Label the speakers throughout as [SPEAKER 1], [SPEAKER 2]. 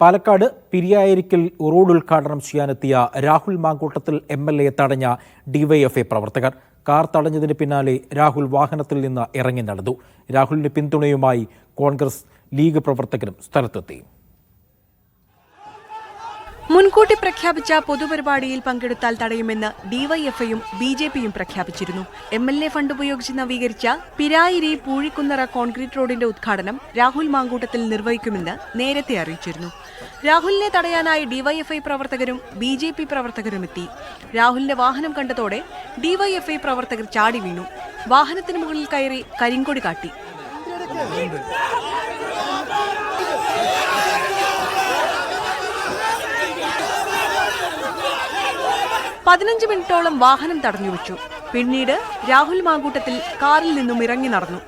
[SPEAKER 1] Palakkad പിരിയായിരിക്കൽ road ഉദ്ഘാടനം ചെയ്യാനെത്തിയ Rahul Mankoottathil M L A തടഞ്ഞ DYFI പ്രവർത്തകർ. കാർ തടഞ്ഞതിന് പിന്നാലെ രാഹുൽ വാഹനത്തിൽ നിന്ന് ഇറങ്ങി നടന്നു. രാഹുലിന് പിന്തുണയുമായി കോൺഗ്രസ് ലീഗ് പ്രവർത്തകരും സ്ഥലത്തെത്തി.
[SPEAKER 2] മുൻകൂട്ടി പ്രഖ്യാപിച്ച പൊതുപരിപാടിയിൽ പങ്കെടുത്താൽ തടയുമെന്ന് ഡിവൈഎഫ്ഐയും ബി ജെ പിയും പ്രഖ്യാപിച്ചിരുന്നു. എം എൽ എ ഫണ്ട് ഉപയോഗിച്ച് നവീകരിച്ച പിരായിരി പൂഴിക്കുന്നറ കോൺക്രീറ്റ് റോഡിന്റെ ഉദ്ഘാടനം രാഹുൽ മാങ്കൂട്ടത്തിൽ നിർവഹിക്കുമെന്ന് നേരത്തെ അറിയിച്ചിരുന്നു. രാഹുലിനെ തടയാനായി ഡിവൈഎഫ്ഐ പ്രവർത്തകരും ബി ജെ പി പ്രവർത്തകരും എത്തി. രാഹുലിന്റെ വാഹനം കണ്ടതോടെ ഡിവൈഎഫ്ഐ പ്രവർത്തകർ ചാടി വീണു. വാഹനത്തിന് മുകളിൽ കയറി കരിങ്കൊടി കാട്ടി. പതിനഞ്ച് മിനിറ്റോളം വാഹനം തടഞ്ഞു വെച്ചു പിന്നീട് രാഹുൽ മാങ്കൂട്ടത്തിൽ കാറിൽ നിന്നും ഇറങ്ങി നടന്നു.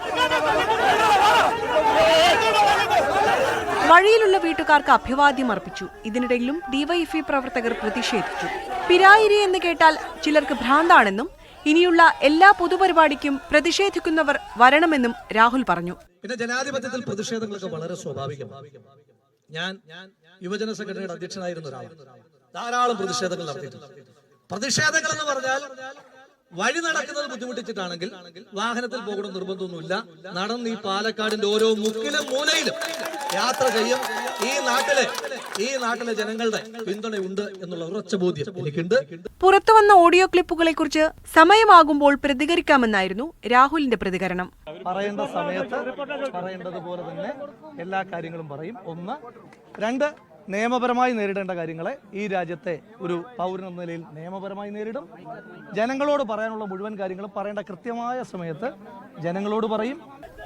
[SPEAKER 2] വഴിയിലുള്ള വീട്ടുകാർക്ക് അഭിവാദ്യം അർപ്പിച്ചു. ഇതിനിടയിലും ഡിവൈഎഫ്ഐ പ്രവർത്തകർ പ്രതിഷേധിച്ചു. പിരായിരി എന്ന് കേട്ടാൽ ചിലർക്ക് ഭ്രാന്താണെന്നും ഇനിയുള്ള എല്ലാ പൊതുപരിപാടിക്കും പ്രതിഷേധിക്കുന്നവർ വരണമെന്നും രാഹുൽ പറഞ്ഞു.
[SPEAKER 3] പിന്നെ ജനാധിപത്യത്തിൽ പ്രതിഷേധങ്ങളൊക്കെ വളരെ സ്വാഭാവികമാണ്. ഞാൻ യുവജന സംഘടനയുടെ അധ്യക്ഷനായിരുന്ന ഒരാളാണ്. ധാരാളം പ്രതിഷേധങ്ങൾ നടത്തിയിട്ടുണ്ട്. പ്രതിഷേധങ്ങൾ എന്ന് പറഞ്ഞാൽ വഴി നടക്കുന്നത് ബുദ്ധിമുട്ടിച്ചിട്ടാണെങ്കിൽ വാഹനത്തിൽ പോകണം നിർബന്ധമൊന്നുമില്ല. നടന്ന് ഈ പാലക്കാടിന്റെ ഓരോ മുക്കിലും മൂലയിലും യാത്ര ചെയ്യും. ഈ നാട്ടിലെ ഈ നാട്ടിലെ ജനങ്ങളുടെ പിന്തുണയുണ്ട് എന്നുള്ള ഉറച്ച ബോധ്യം എനിക്കുണ്ട്.
[SPEAKER 2] പുറത്തു വന്ന ഓഡിയോ ക്ലിപ്പുകളെ കുറിച്ച് സമയമാകുമ്പോൾ പ്രതികരിക്കാമെന്നായിരുന്നു രാഹുലിന്റെ പ്രതികരണം.
[SPEAKER 3] പറയേണ്ട സമയത്ത് പറയേണ്ടതുപോലെ തന്നെ എല്ലാ കാര്യങ്ങളും പറയും. ഒന്ന്. രണ്ട്. നിയമപരമായി നേരിടേണ്ട കാര്യങ്ങളെ ഈ രാജ്യത്തെ ഒരു പൗരൻ എന്ന നിലയിൽ നിയമപരമായി നേരിടും. ജനങ്ങളോട് പറയാനുള്ള മുഴുവൻ കാര്യങ്ങളും പറയേണ്ട കൃത്യമായ സമയത്ത് ജനങ്ങളോട് പറയും.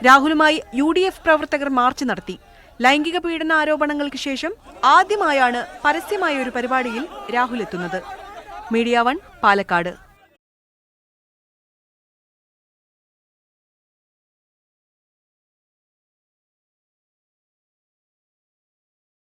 [SPEAKER 2] രാഹുലുമായി യു ഡി എഫ് പ്രവർത്തകർ മാർച്ച് നടത്തി. ലൈംഗിക പീഡന ആരോപണങ്ങൾക്ക് ശേഷം ആദ്യമായാണ് പരസ്യമായ ഒരു പരിപാടിയിൽ രാഹുൽ എത്തുന്നത്. Media One Palakkad.